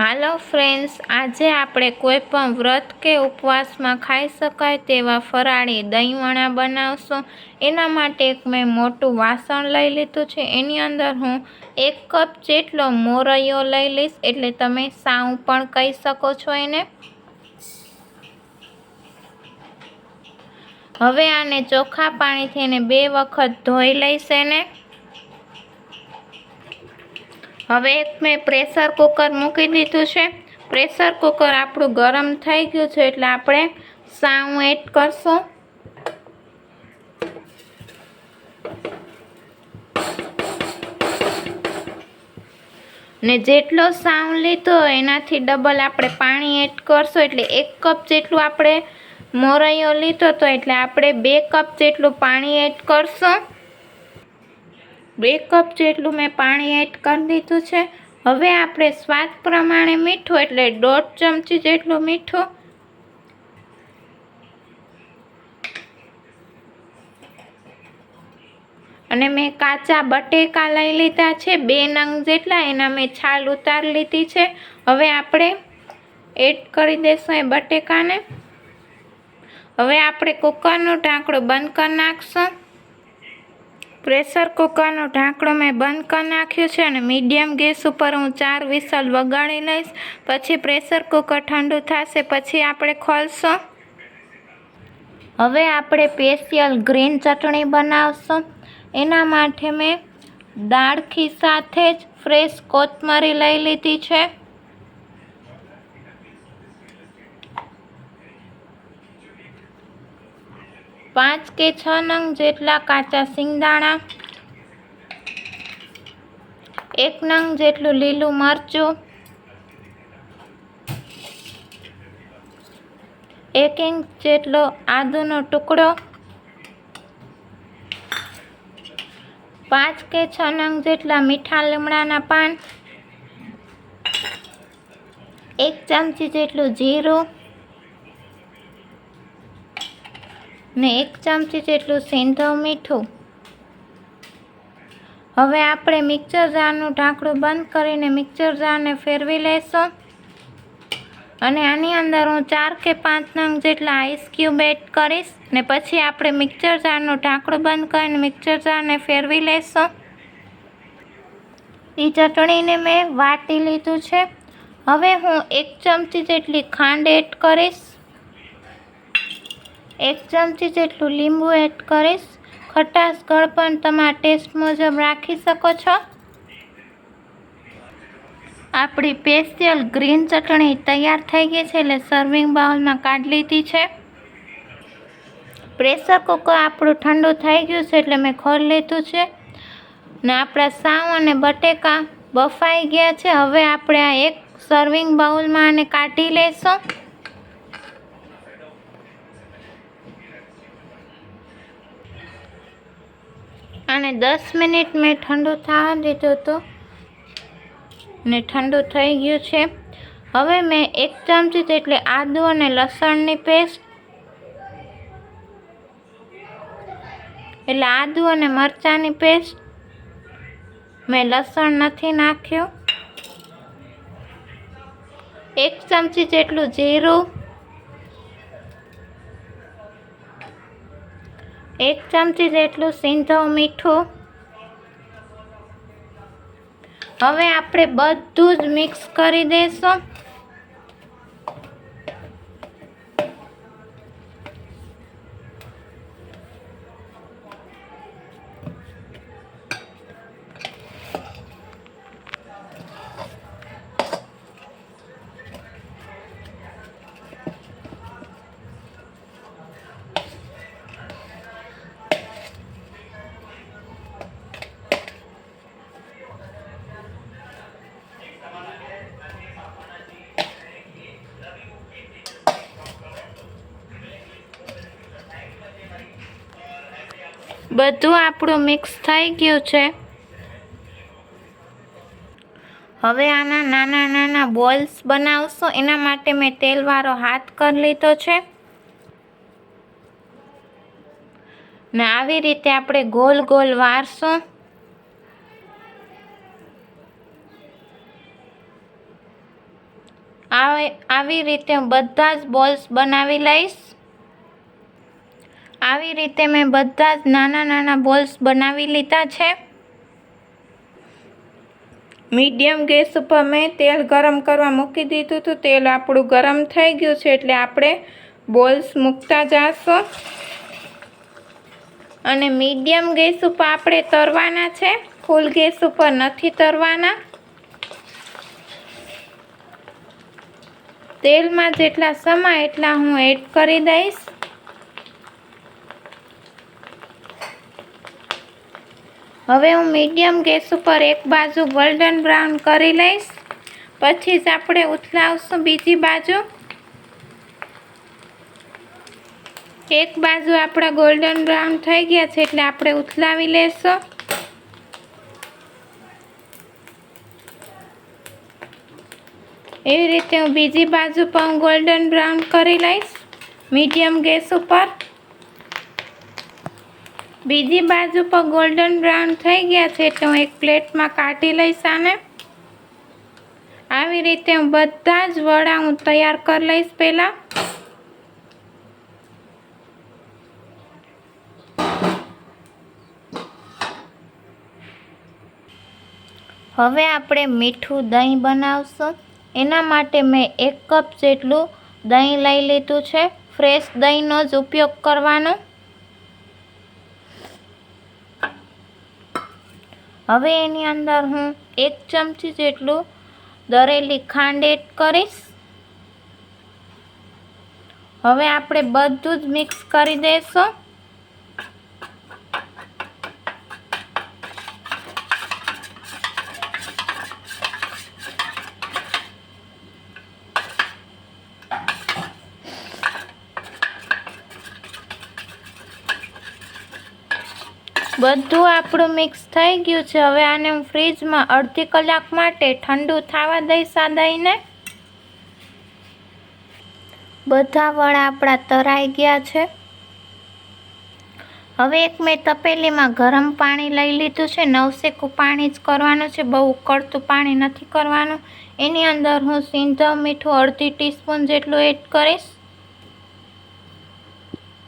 હાલો friends, આજે આપણે કોઈ પણ વ્રત કે ઉપવાસમાં ખાઈ શકાય તેવા ફરાળી દહીંવડા બનાવશું. એના માટે એક મેં મોટું વાસણ લઈ લીધું છે. એની અંદર હું એક કપ જેટલો મોરૈયો લઈ લઈશ. એટલે તમે સાવ પણ કહી શકો છો એને. હવે આને ચોખ્ખા પાણીથી એને બે વખત ધોઈ લઈશ એને. હવે મેં પ્રેશર કુકર મૂકી દીધું છે. પ્રેશર કુકર આપણું ગરમ થઈ ગયું છે એટલે આપણે સાવ એડ કરશું. ને જેટલો સાવ લીધો એનાથી ડબલ આપણે પાણી એડ કરશું. એટલે એક કપ જેટલું આપણે મોરૈયો લીધો તો એટલે આપણે બે કપ જેટલું પાણી એડ કરશું. બે કપ જેટલું મેં પાણી એડ કરી દીધું છે. હવે આપણે સ્વાદ પ્રમાણે મીઠું, એટલે દોઢ ચમચી જેટલું મીઠું. અને મેં કાચા બટેકા લઈ લીધા છે, બે નંગ જેટલા, એના મેં છાલ ઉતારી લીધી છે. હવે આપણે એડ કરી દઈશું એ બટેકાને. હવે આપણે કુકરનું ઢાંકણું બંધ કરી નાખશું. પ્રેશર કુકરનું ઢાંકણું મેં બંધ કરી નાખ્યું છે અને મીડિયમ ગેસ ઉપર હું ચાર વિસલ વગાડી લઈશ. પછી પ્રેશર કુકર ઠંડુ થશે, પછી આપણે ખોલશું. હવે આપણે સ્પેશિયલ ગ્રીન ચટણી બનાવશું. એના માટે મેં દાળખી સાથે જ ફ્રેશ કોથમરી લઈ લીધી છે. પાંચ કે છ નંગ જેટલા કાચા સિંગદાણા, એક નંગ જેટલું લીલું મરચું, એક ઇંચ જેટલો આદુનો ટુકડો, પાંચ કે છ નંગ જેટલા મીઠા લીમડાના પાન, એક ચમચી જેટલું જીરું ને એક ચમચી જેટલું સેંધવ મીઠું. હવે આપણે મિક્સર જારનું ઢાંકણું બંધ કરીને મિક્સર જારને ફેરવી લેશું. અને આની અંદર હું ચાર કે પાંચ નંગ જેટલા આઈસ ક્યુબ એડ કરીશ. ને પછી આપણે મિક્સર જારનું ઢાંકણું બંધ કરીને મિક્સર જારને ફેરવી લેશું. એ ચટણીને મેં વાટી લીધું છે. હવે હું એક ચમચી જેટલી ખાંડ એડ કરીશ. એક ચમચી જેટલું લીંબુ એડ કરીશ, ખટાશ ગળપણ તમારા ટેસ્ટ મુજબ રાખી શકો છો. આપણી સ્પેશિયલ ગ્રીન ચટણી તૈયાર થઈ ગઈ છે એટલે સર્વિંગ બાઉલમાં કાઢી લીધી છે. પ્રેશર કુકર આપણું ઠંડુ થઈ ગયું છે એટલે મેં ખોલી લીધું છે. ને આપણા સાવ અને બટેકા બફાઈ ગયા છે. હવે આપણે આ એક સર્વિંગ બાઉલમાં આને કાઢી લઈશું. અને દસ મિનિટ મેં ઠંડુ થવા દીધો હતો. ને ઠંડુ થઈ ગયું છે. હવે મેં એક ચમચી એટલે આદુ અને લસણની પેસ્ટ, એટલે આદુ અને મરચાંની પેસ્ટ મેં લસણ નથી નાખ્યું. એક ચમચી જેટલું જીરું એક ચમચી જેટલું સિંધવ મીઠું. હવે આપણે બધું જ મિક્સ કરી દઈશું બધું આપણું મિક્સ થઈ ગયું છે. હવે આના નાના નાના બોલ્સ બનાવશું. એના માટે મેં તેલવાળો હાથ કરી લીધો છે. ને આવી રીતે આપણે ગોલ ગોલ વારશું. આવે રીતે હું બધા જ બોલ્સ બનાવી લઈશ. આવી રીતે મેં બધા જ નાના નાના બોલ્સ બનાવી લીધા છે. મીડિયમ ગેસ ઉપર મેં તેલ ગરમ કરવા મૂકી દીધું હતું. તેલ આપણું ગરમ થઈ ગયું છે એટલે આપણે બોલ્સ મૂકતા જાશું. અને મીડિયમ ગેસ ઉપર આપણે તરવાના છે. ફૂલ ગેસ ઉપર નથી તરવાના. તેલમાં જેટલા સમા એટલા હું એડ કરી દઈશ. હવે હું મીડિયમ ગેસ ઉપર એક બાજુ ગોલ્ડન બ્રાઉન કરી લઈશ. પછી જ આપણે ઉથલાવશું બીજી બાજુ. એક બાજુ આપણા ગોલ્ડન બ્રાઉન થઈ ગયા છે એટલે આપણે ઉથલાવી લેશું. એવી રીતે હું બીજી બાજુ પણ ગોલ્ડન બ્રાઉન કરી લઈશ. મીડિયમ ગેસ ઉપર. બીજી બાજુ પર ગોલ્ડન બ્રાઉન થઈ ગયા છે એટલે હું એક પ્લેટમાં કાઢી લઈશ આને. આવી રીતે હું બધા જ વડા હું તૈયાર કરી લઈશ પહેલાં. હવે આપણે મીઠું દહીં બનાવશું. એના માટે મેં એક કપ જેટલું દહીં લઈ લીધું છે. ફ્રેશ દહીંનો જ ઉપયોગ કરવાનો. હવે એની અંદર હું એક ચમચી જેટલું દરેલી ખાંડ એડ કરીશ. હવે આપણે બધું જ મિક્સ કરી દઈશું બધું આપણું મિક્સ થઈ ગયું છે. હવે આને હું ફ્રીજમાં અડધી કલાક માટે ઠંડુ થવા દઈશ આ દહીંને. બધા વડા આપણા તરાઈ ગયા છે. હવે એક મેં તપેલીમાં ગરમ પાણી લઈ લીધું છે. નવસેકું પાણી જ કરવાનું છે. બહુ ઉકળતું પાણી નથી કરવાનું. એની અંદર હું સિંધવ મીઠું અડધી ટીસ્પૂન જેટલું એડ કરીશ.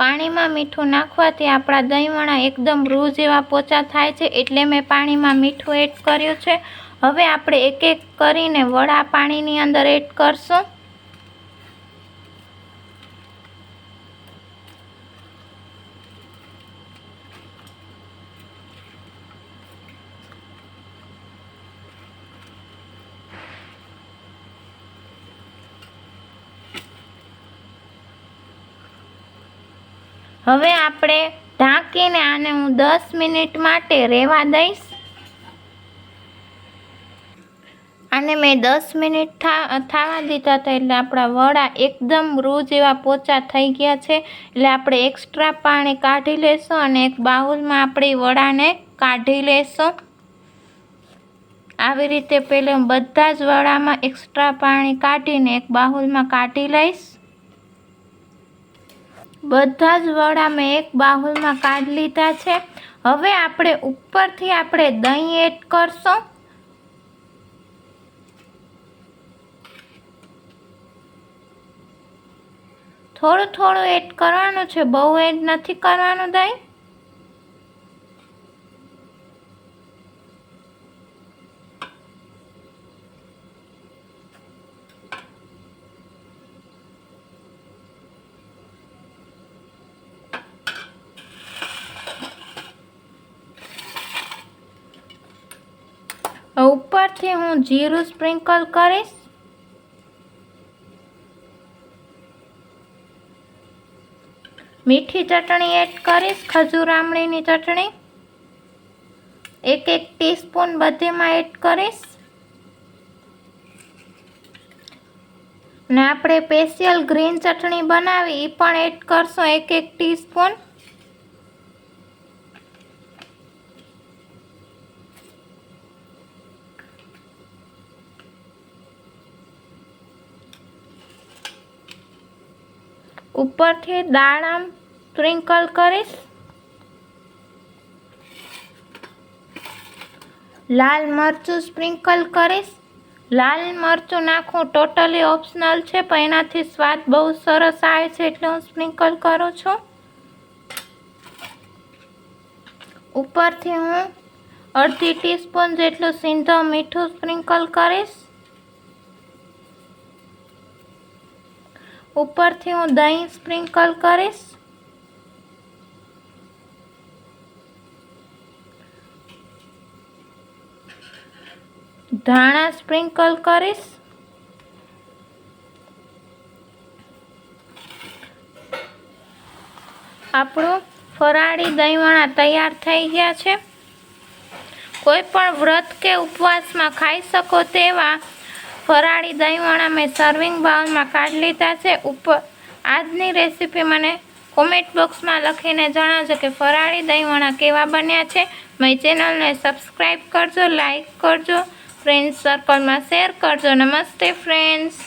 પાણીમાં મીઠું નાખવાથી આપણા દહીંવડા એકદમ રૂ જેવા પોચા થાય છે એટલે મેં પાણીમાં મીઠું એડ કર્યું છે. હવે આપણે એક એક કરીને વડા પાણીની અંદર એડ કરશું. હવે આપણે ઢાંકીને આને હું દસ મિનિટ માટે રહેવા દઈશ. આને મેં દસ મિનિટ થવા દીધા હતા એટલે આપણા વડા એકદમ રૂ જેવા પોચા થઈ ગયા છે. એટલે આપણે એક્સ્ટ્રા પાણી કાઢી લેશું અને એક બાઉલમાં આપણે વડાને કાઢી લેશું. આવી રીતે પહેલાં બધા જ વડામાં એક્સ્ટ્રા પાણી કાઢીને એક બાઉલમાં કાઢી લઈશ. બધા જ વડા મેં એક બાઉલમાં કાઢી લીધા છે. હવે આપણે ઉપરથી આપણે દહીં એડ કરશું. થોડું થોડું એડ કરવાનું છે, બહુ એડ નથી કરવાનું દહીં. ઉપરથી હું જીરું સ્પ્રિંકલ કરીશ. મીઠી ચટણી એડ કરીશ, ખજૂર આમળીની ચટણી. એક એક ટીસ્પૂન બધીમાં એડ કરીશ. ને આપણે સ્પેશિયલ ગ્રીન ચટણી બનાવી એ પણ એડ કરશું એક એક ટીસ્પૂન. ઉપરથી દાડમ સ્પ્રિંકલ કરીશ. લાલ મરચું સ્પ્રિંકલ કરીશ. લાલ મરચું નાખવું ટોટલી ઓપ્શનલ છે, પણ એનાથી સ્વાદ બહુ સરસ આવે છે એટલે હું સ્પ્રિંકલ કરું છું. ઉપરથી હું અડધી ટીસ્પૂન જેટલું સીંધો મીઠું સ્પ્રિંકલ કરીશ. ઉપરથી હું દહીં સ્પ્રિંકલ કરીશ. ધાણા સ્પ્રિંકલ કરીશ. આપણું ફરાળી દહીંવાણા તૈયાર થઈ ગયા છે. કોઈ પણ વ્રત કે ઉપવાસમાં ખાઈ શકો તેવા ફરાળી દહીંવડા મેં સર્વિંગ બાઉલમાં કાઢી લીધા છે. ઉપર આજની રેસીપી મને કોમેન્ટ બોક્સમાં લખીને જણાવજો કે ફરાળી દહીંવડા કેવા બન્યા છે. મારી ચેનલને સબસ્ક્રાઈબ કરજો લાઈક કરજો ફ્રેન્ડ્સ સર્કલમાં શેર કરજો. નમસ્તે ફ્રેન્ડ્સ